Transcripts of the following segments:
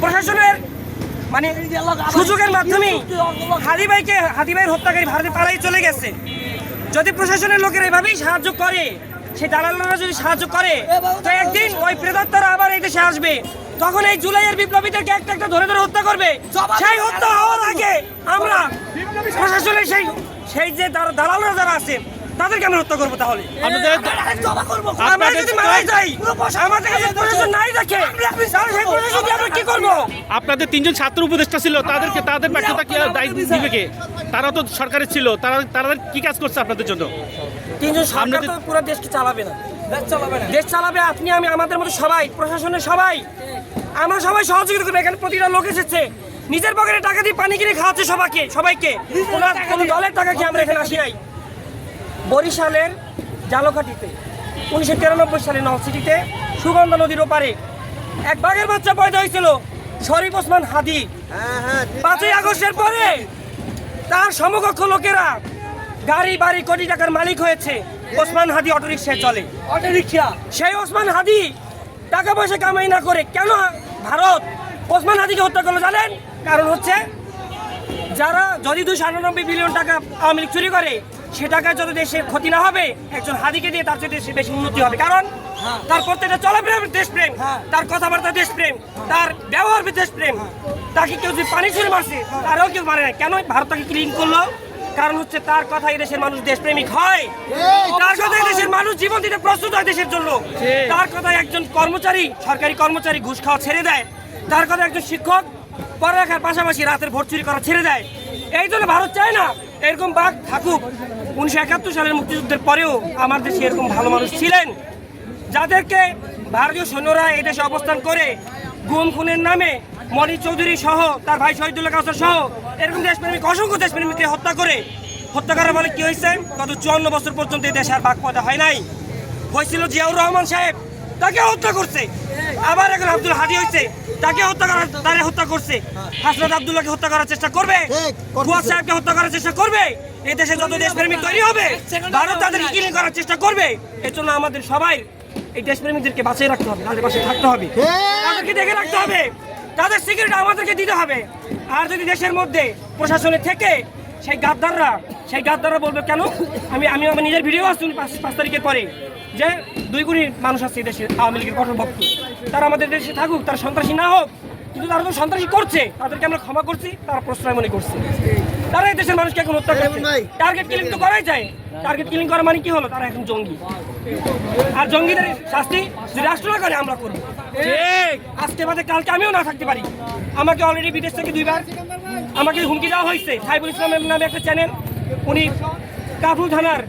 প্রশাসনের মানে সুযোগের মাধ্যমে হাদি ভাইকে, হাদি ভাইয়ের হত্যাকারী ভারতে চলে গেছে। যদি প্রশাসনের লোকেরা এভাবেই সাহায্য করে সেই দালালরা যদি সাহায্য করে, তো একদিন ওই প্রেতাত্মারা আবার এই দেশে আসবে। তখন এই জুলাইয়ের বিপ্লবীদেরকে একটা একটা ধরে ধরে হত্যা করবে? সেই হত্যা হওয়ার আগে আমরা প্রশাসনের সেই সেই যে দালা- দালালরা যারা আছে তাদেরকে আমরা হত্যা করব তাহলে? আমরা যদি মারাই যাই আমাদের কাছে প্রশাসন নাই দেখে। তাহলে সেই প্রশাসন দিয়ে আমরা কি করব? আপনাদের তিনজন ছাত্র উপদেষ্টা ছিল তাদেরকে তাদের ব্যর্থতা কি দায়ী দিবে কে? তারা তো সরকারের ছিল তারা তারা কি কাজ করছে আপনাদের জন্য? তিনজন সরকার তো পুরো দেশকে চালাবে না। দেশ চালাবে আপনি আমি আমাদের মতো সবাই প্রশাসনের সবাই। আমরা সবাই সহযোগিতা করব। এখানে প্রতিটা লোক এসেছে। নিজের পকেটে টাকা দিয়ে পানি কিনে খাওয়াচ্ছে সবাইকে সবাইকে। কোনো কোনো দলের টাকা কি আমরা এখানে আসি নাই? বরিশালের জালকাঠিতে উনিশশো তিরানব্বই সালে নলসিটিতে সুগন্ধা নদীর ওপারে এক বাঘের বাচ্চা পয়দা হয়েছিল শরীফ ওসমান হাদি। পাঁচই আগস্টের পরে তার সমকক্ষ লোকেরা গাড়ি বাড়ি কোটি টাকার মালিক হয়েছে। ওসমান হাদি অটোরিক্সায় চলে। অটোরিকশা? সেই ওসমান হাদি টাকা পয়সা কামাই না করে কেন ভারত ওসমান হাদিকে হত্যা করল জানেন? কারণ হচ্ছে যারা যদি দুশো আটানব্বই বিলিয়ন টাকা আওয়ামী লীগ চুরি করে সে টাকায় যত দেশের ক্ষতি না হবে একজন হাদিকে দিয়ে তার চেয়ে দেশের বেশি উন্নতি হবে। কারণ তার প্রত্যেকটা চলাফেরা দেশপ্রেম তার কথাবার্তা দেশপ্রেম তার ব্যবহার দেশপ্রেম। তাকে কেউ যদি পানি ছুঁড়ে মারছে তারও কেউ মারে না। কেন ভারত তাকে ক্লিন করল? কারণ হচ্ছে তার কথা দেশের মানুষ দেশপ্রেমিক হয়। তার কথা দেশের মানুষ জীবন দিতে প্রস্তুত হয় দেশের জন্য। তার কথা একজন কর্মচারী সরকারি কর্মচারী ঘুষ খাওয়া ছেড়ে দেয়। তার কথা একজন শিক্ষক পড়ালেখার পাশাপাশি রাতের ভোট চুরি করা ছেড়ে দেয়। এই জন্য ভারত চায় না এরকম বাঘ থাকুক, উনিশশো একাত্তর সালের মুক্তিযুদ্ধের পরেও আমার দেশে এরকম ভালো মানুষ ছিলেন। যাদেরকে ভারতীয় সৈন্যরা এই দেশে অবস্থান করে গুম, খুনের নামে মনি চৌধুরী সহ তার ভাই শহীদুল্লাহ কাউসার সহ এরকম দেশপ্রেমিক, অসংখ্য দেশপ্রেমিককে হত্যা করে হত্যা করার ফলে কি হয়েছে? গত চুয়ান্ন বছর পর্যন্ত এই দেশে আর বাঘ পয়দা হয় নাই। হয়েছিল জিয়াউর রহমান সাহেব, তাকে হত্যা করছে। আবার এখন আব্দুল হাদি হয়েছে। তাকে হত্যা করার তারে হত্যা করছে। হাসনাত আব্দুল্লাহকে হত্যা করার চেষ্টা করবে। ফুয়াদ সাহেবকে হত্যা করার চেষ্টা করবে। এই দেশে যত দেশপ্রেমিক তৈরি হবে ভারত কিনে করার চেষ্টা করবে। এর জন্য আমাদের সবাই এই দেশপ্রেমিকদেরকে বাঁচিয়ে রাখতে হবে তাদের পাশে থাকতে হবে। তাদেরকে দেখে রাখতে হবে। তাদের সিকিউরিটি আমাদেরকে দিতে হবে। আর যদি দেশের মধ্যে প্রশাসনে থেকে সেই গাদ্দাররা সেই গাদ্দাররা বলবে কেন? আমি আমি আমার নিজের ভিডিও পাঁচ পাঁচ তারিখের পরে। যে দুই কোটি মানুষ আছে এই দেশে আওয়ামী লীগের কঠোর ভক্ত। তারা আমাদের দেশে থাকুক তারা সন্ত্রাসী না হোক কিন্তু তারা তো সন্ত্রাসী করছে তাদেরকে আমরা ক্ষমা করছি তারা প্রশ্রয় মনে করছে। তারা এই দেশের মানুষকে এখন হত্যা করছে। টার্গেট কিলিং তো করাই যায়। টার্গেট কিলিং করা মানে কি হলো? তারা এখন জঙ্গি। আর জঙ্গিদের শাস্তি যদি রাষ্ট্র না করে আমরা করব। ঠিক। আজকে বাদে কালকে আমিও না থাকতে পারি। আমাকে অলরেডি বিদেশ থেকে দুইবার আমাকে হুমকি দেওয়া হয়েছে। সাইবুল ইসলামের নামে একটা চ্যানেল উনি কাফুল থানার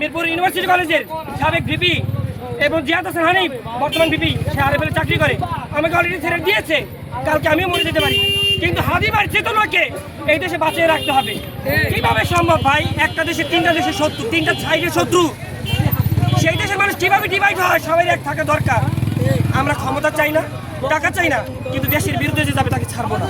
মিরপুর ইউনিভার্সিটি কলেজের সাবেক ভিপি এবং জিয়াদ হাসান হানিফ, বর্তমান ভিপি, সে আরএফএল চাকরি করে। আমাকে অলরেডি ছেড়ে দিয়েছে। কালকে আমিও মরে যেতে পারি। কিন্তু হাদিবার চেতনাকে এই দেশে বাঁচিয়ে রাখতে হবে। কীভাবে সম্ভব ভাই? একটা দেশে তিনটা দেশের শত্রু, তিনটা সাইডের শত্রু। সেই দেশের মানুষ কীভাবে ডিভাইড হয়? সবাই এক থাকা দরকার। আমরা ক্ষমতা চাই না, টাকা চাই না, কিন্তু দেশের বিরুদ্ধে যে যাবে তাকে ছাড়বো না।